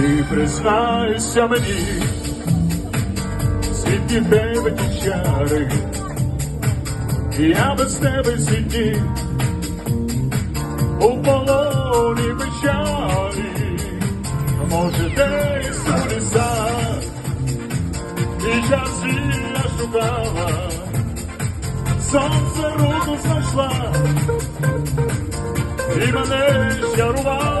Ти признайся мені, в тебе ті чари, я без тебе сидів у полоні печалі, може десь у лісах, і часів шукала, сонце руку знайшла, і мене щарувала.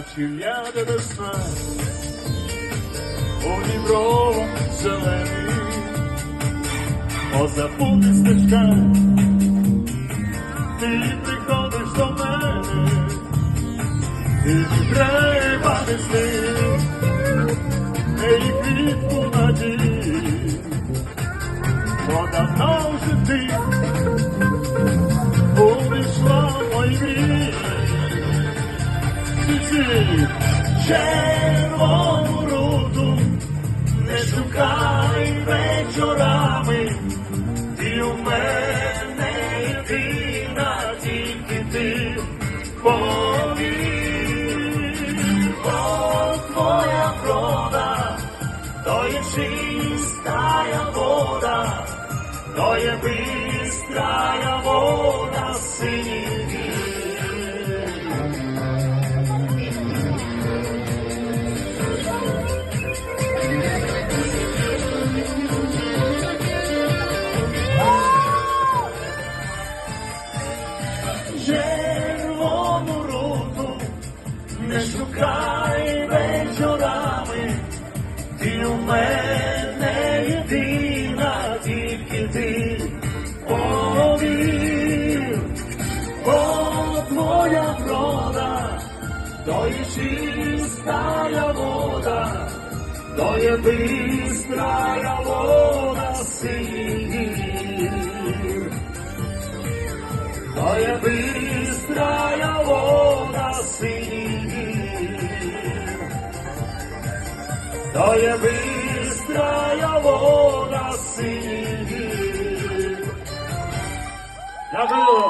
Бачив я у Дніпро зелений, позабути стежка, ти приходиш до мене, і не треба нести, неї квітку надій, бо давно вже ти Всі червону руду не шукай вечорами, і у мене єдина тільки ти повір, бо твоя врода, то є чистая вода, то є бистрая вода синіх. Червону руту не шукай вечорами, ти у мене єдина, тільки ти. Повір, твоя врода, то є чистая вода, то є бистрая вода синіх. То є бистрая вода синіх, то є бистрая вода синіх. Дякую.